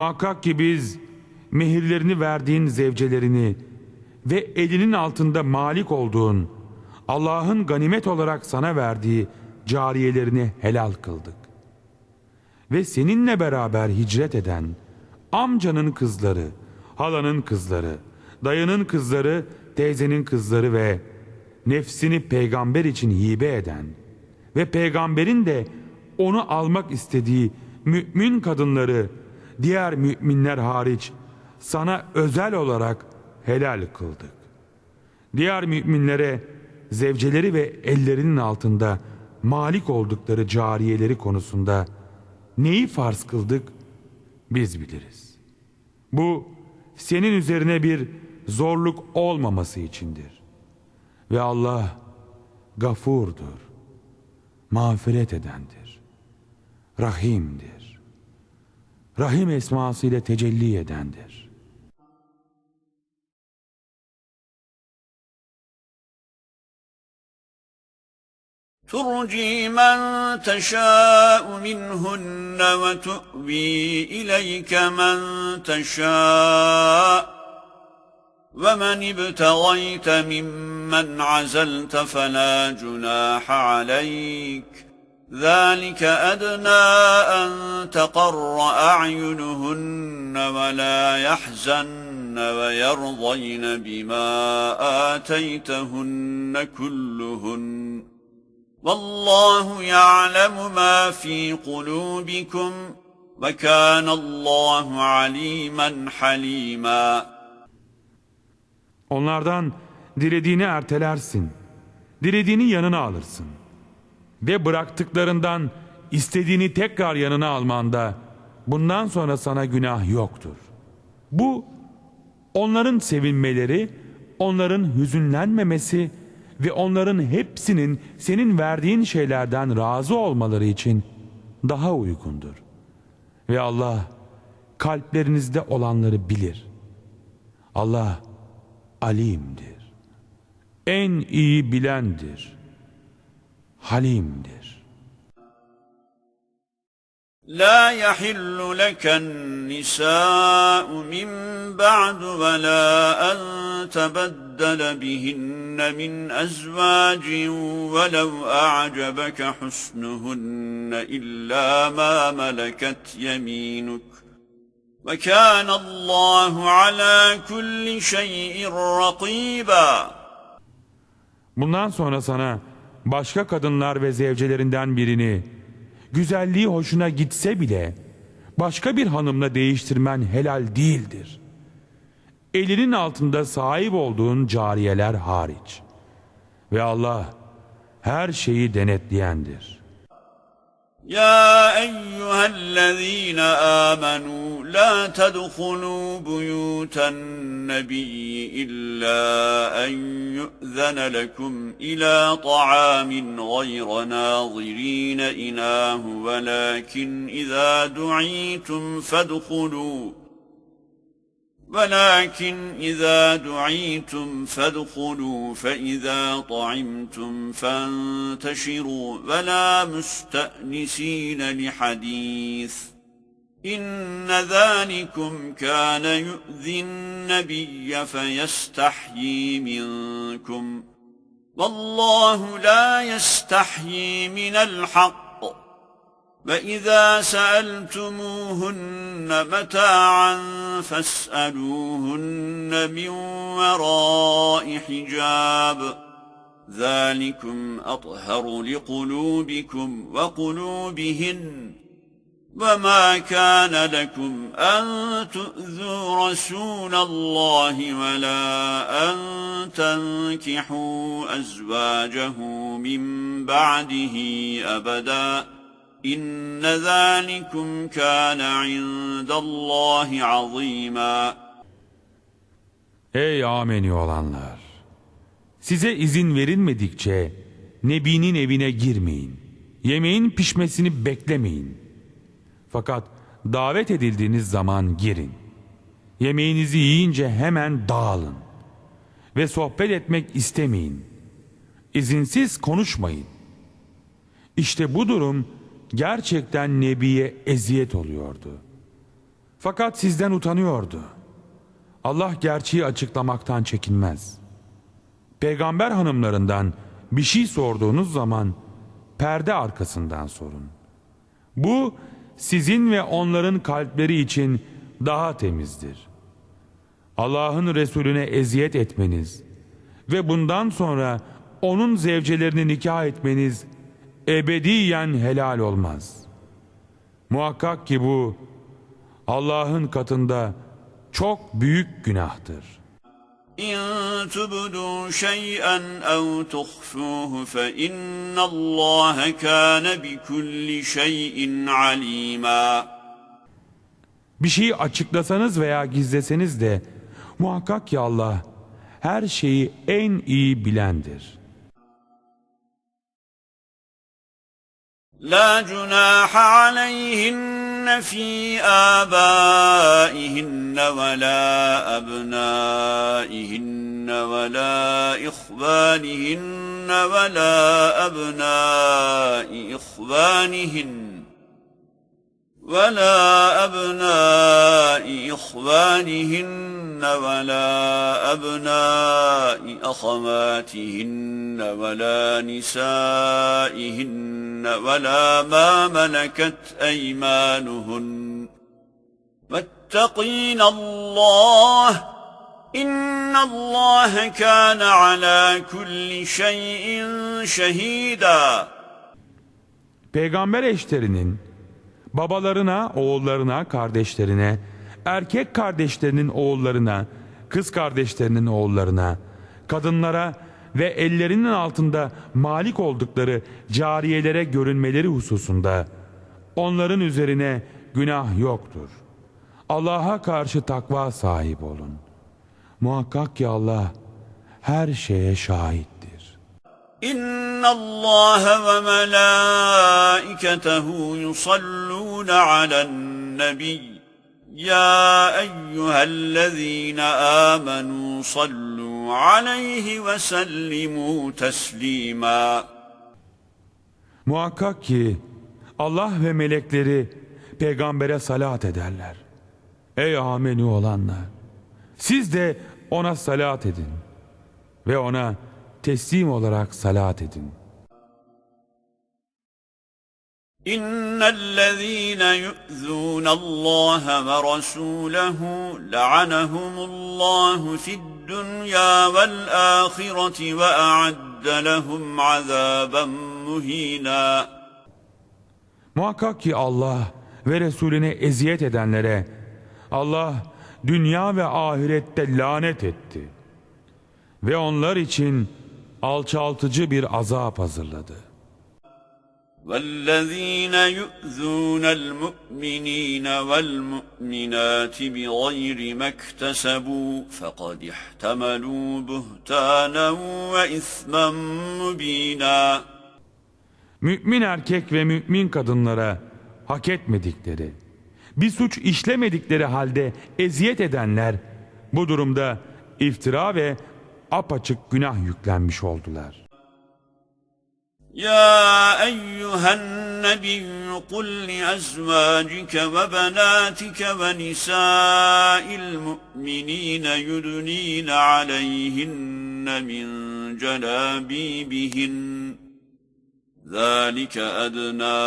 Muhakkak ki biz mehirlerini verdiğin zevcelerini ve elinin altında malik olduğun Allah'ın ganimet olarak sana verdiği cariyelerini helal kıldık. Ve seninle beraber hicret eden amcanın kızları, halanın kızları, dayının kızları, teyzenin kızları ve nefsini peygamber için hibe eden ve peygamberin de onu almak istediği mümin kadınları diğer müminler hariç sana özel olarak helal kıldık. Diğer müminlere zevceleri ve ellerinin altında malik oldukları cariyeleri konusunda neyi farz kıldık biz biliriz. Bu senin üzerine bir zorluk olmaması içindir. Ve Allah gafurdur, mağfiret edendir, rahimdir. Rahim esması ile tecelli edendir. ترجي من تشاء منهن وتؤوي إليك من تشاء ومن ابتغيت ممن عزلت فلا جناح عليك ذلك أدنى أن تقر أعينهن ولا يحزن ويرضين بما آتيتهن كلهن والله يعلم ما في قلوبكم وكان الله عليما حليما Onlardan dilediğini ertelersin. Dilediğini yanına alırsın. Ve bıraktıklarından istediğini tekrar yanına almanda bundan sonra sana günah yoktur. Bu onların sevinmeleri, onların hüzünlenmemesi ve onların hepsinin senin verdiğin şeylerden razı olmaları için daha uygundur. Ve Allah kalplerinizde olanları bilir. Allah alimdir. En iyi bilendir. Halim'dir. La yahillu leken nisa'u min ba'du ve la en tebeddele bihinne min ezvacin velev a'cebeke husnuhunne illa ma meleket yeminuk. Ve kâne Allahu ala kulli şeyin rakiba. Bundan sonra sana başka kadınlar ve zevcelerinden birini güzelliği hoşuna gitse bile başka bir hanımla değiştirmen helal değildir. Elinin altında sahip olduğun cariyeler hariç. Ve Allah her şeyi denetleyendir. Ya eyyühellezine amenu لا تدخلوا بيوت النبي إلا أن يؤذن لكم إلى طعام غير ناظرين إناه ولكن إذا دعيتم فادخلوا ولكن إذا دعيتم فادخلوا فإذا طعمتم فانتشروا ولا مستأنسين لحديث. إن ذلكم كان يؤذي النبي فيستحيي منكم. والله لا يستحيي من الحق. وإذا سألتموهن متاعا فاسألوهن من وراء حجاب. ذلكم أطهر لقلوبكم وقلوبهن. وما كان لكم أن تؤذوا رسول الله ولا أن تنكحوا أزواجه من بعده أبداً إن ذلكم كان عند الله عظيما Ey ameni olanlar! Size izin verilmedikçe Nebi'nin evine girmeyin. Yemeğin pişmesini beklemeyin. Fakat davet edildiğiniz zaman girin. Yemeğinizi yiyince hemen dağılın. Ve sohbet etmek istemeyin. İzinsiz konuşmayın. İşte bu durum gerçekten Nebi'ye eziyet oluyordu. Fakat sizden utanıyordu. Allah gerçeği açıklamaktan çekinmez. Peygamber hanımlarından bir şey sorduğunuz zaman perde arkasından sorun. Bu sizin ve onların kalpleri için daha temizdir. Allah'ın Resulüne eziyet etmeniz ve bundan sonra onun zevcelerini nikah etmeniz ebediyen helal olmaz. Muhakkak ki bu Allah'ın katında çok büyük günahtır. إن تبدوا شيئا أو تخفوه فإن الله كان بكل شيء عليما Bir şeyi açıklasanız veya gizleseniz de muhakkak ki Allah her şeyi en iyi bilendir. لا جناح عليهن في آبائهن ولا أبنائهن ولا إخوانهن ولا أبناء إخوانهن ولا أبناء إخوانهن ولا أبناء أخواتهن ولا نسائهن ولا ما ملكت أيمانهن واتقين الله إن الله كان على كل شيء شهيداً. Peygamber eşlerinin babalarına, oğullarına, kardeşlerine, erkek kardeşlerinin oğullarına, kız kardeşlerinin oğullarına, kadınlara ve ellerinin altında malik oldukları cariyelere görünmeleri hususunda onların üzerine günah yoktur. Allah'a karşı takva sahip olun. Muhakkak ki Allah her şeye şahittir. إن الله وملائكته يصلون على النبي يا أيها الذين آمنوا صلوا عليه وسلموا تسليما Muhakkak ki Allah ve melekleri peygambere salat ederler. Ey ameni olanlar! Siz de ona salat edin ve ona teslim olarak salat edin. إن الذين يؤذون الله ورسوله لعنهم الله في الدنيا والآخرة وأعد لهم عذابا مهينا Muhakkak ki Allah ve Resulüne eziyet edenlere Allah dünya ve ahirette lanet etti. Ve onlar için alçaltıcı bir azap hazırladı. والذين يؤذون المؤمنين والمؤمنات بغير ما اكتسبوا فقد احتملوا بهتانا وإثما مبينا Mümin erkek ve mümin kadınlara hak etmedikleri, bir suç işlemedikleri halde eziyet edenler bu durumda iftira ve apaçık günah yüklenmiş oldular. يا أيها النبي قل لأزواجك وبناتك ونساء المؤمنين يدنين عليهن من جلابيبهن ذلك أدنى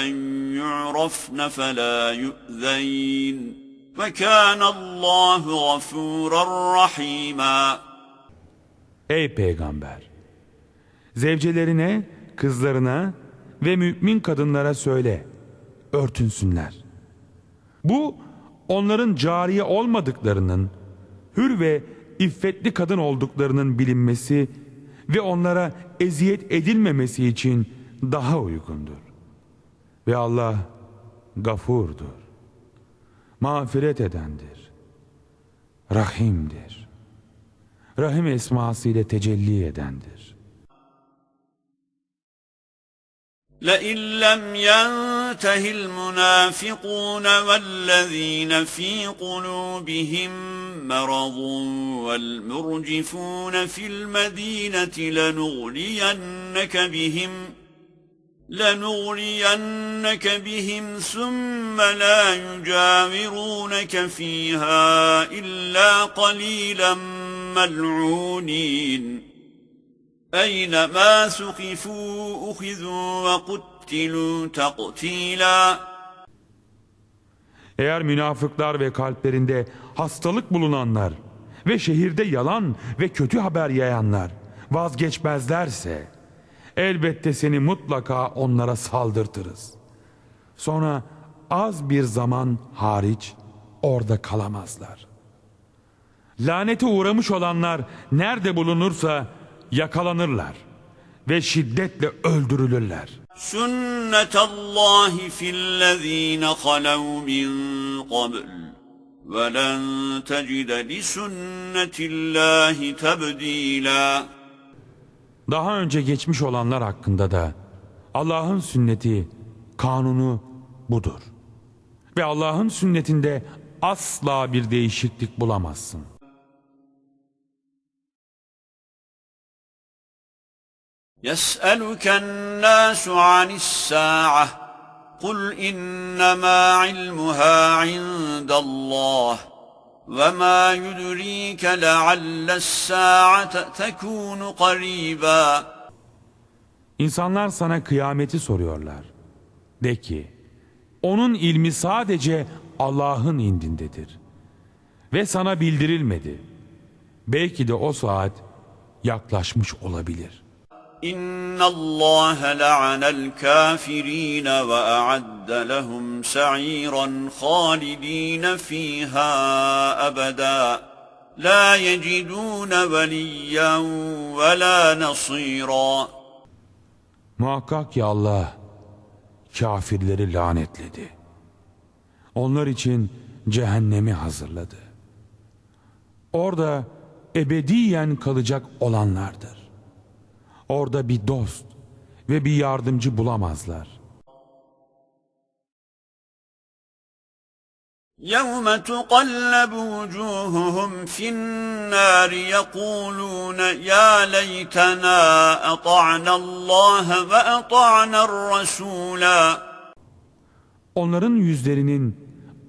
أن يعرفن فلا يؤذين وكان الله غفورا رحيما Ey peygamber! Zevcelerine, kızlarına ve mümin kadınlara söyle, örtünsünler. Bu onların cariye olmadıklarının, hür ve iffetli kadın olduklarının bilinmesi ve onlara eziyet edilmemesi için daha uygundur. Ve Allah gafurdur, mağfiret edendir, rahimdir. Rahim esması ile tecelli edendir. لئن لم ينته المنافقون والذين في قلوبهم مرض والمرجفون في المدينة لنغرينك بهم لنغرينك بهم ثم لا يجاورونك فيها إلا قليلا ملعونين أينما ثقفوا أخذوا وقتلوا تقتيلا Eğer münafıklar ve kalplerinde hastalık bulunanlar ve şehirde yalan ve kötü haber yayanlar vazgeçmezlerse elbette seni mutlaka onlara saldırtırız. Sonra az bir zaman hariç orada kalamazlar. Lanete uğramış olanlar nerede bulunursa yakalanırlar ve şiddetle öldürülürler. Sünnetallahi fillezine halev min qabl ve len tecide li sünnetillahi tebdila. Daha önce geçmiş olanlar hakkında da Allah'ın sünneti, kanunu budur. Ve Allah'ın sünnetinde asla bir değişiklik bulamazsın.'' يسألك الناس عن الساعة قل إنما علمها عند الله وما يدريك لعل الساعة تكون قريبا İnsanlar sana kıyameti soruyorlar. De ki, onun ilmi sadece Allah'ın indindedir. Ve sana bildirilmedi. Belki de o saat yaklaşmış olabilir.'' İnna Allah la'ana'l kafirin ve a'adda lehum sa'iran halidin fiha abada la yecidun veliyen ve la nasira Muhakkak ki Allah kafirleri lanetledi. Onlar için cehennemi hazırladı. Orada ebediyen kalacak olanlardır. Orada bir dost ve bir yardımcı bulamazlar. يوم تقلب وجوههم في النار يقولون يا ليتنا أطعنا الله وأطعنا الرسولا Onların yüzlerinin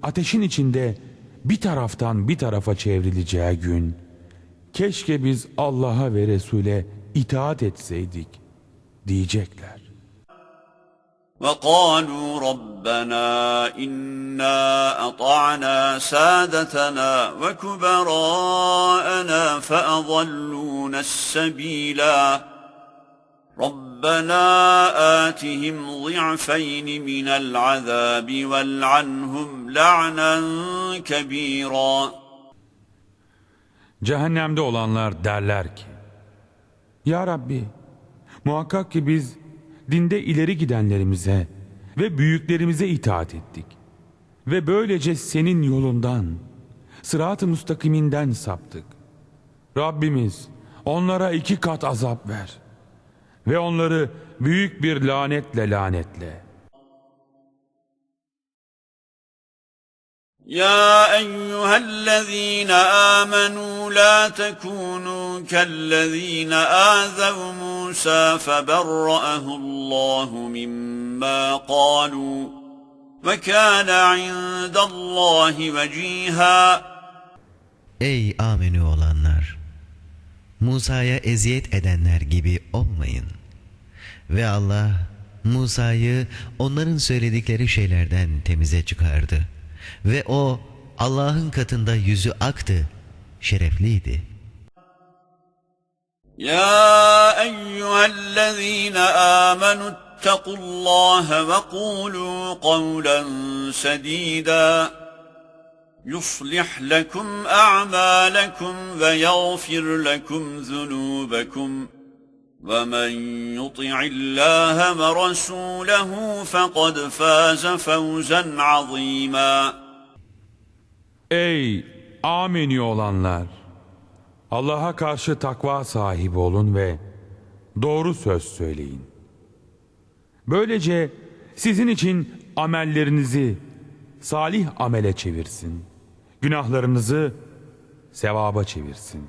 ateşin içinde bir taraftan bir tarafa çevrileceği gün, keşke biz Allah'a ve Resul'e itaat etseydik diyecekler. وقالوا ربنا إنا أطعنا سادتنا وكبراءنا فأضلونا السبيلا ربنا آتهم ضعفين من العذاب والعنهم لعنا كبيرا Cehennemde olanlar derler ki, ya Rabbi, muhakkak ki biz dinde ileri gidenlerimize ve büyüklerimize itaat ettik. Ve böylece senin yolundan, sırat-ı müstakiminden saptık. Rabbimiz onlara iki kat azap ver. Ve onları büyük bir lanetle lanetle. يا أيها الذين آمنوا لا تكونوا كالذين آذوا موسى فبرأه الله مما قالوا وكان عند الله وجيها Ey amenü olanlar! Musa'ya eziyet edenler gibi olmayın. Ve Allah Musa'yı onların söyledikleri şeylerden temize çıkardı. Ve o Allah'ın katında yüzü aktı, şerefliydi. يا أيها الذين آمنوا اتقوا الله وقولوا قولا سديدا يصلح لكم أعمالكم ويغفر لكم ذنوبكم ومن يطع الله ورسوله فقد فاز فوزا عظيما Ey ameni olanlar! Allah'a karşı takva sahibi olun ve doğru söz söyleyin. Böylece sizin için amellerinizi salih amele çevirsin. Günahlarınızı sevaba çevirsin.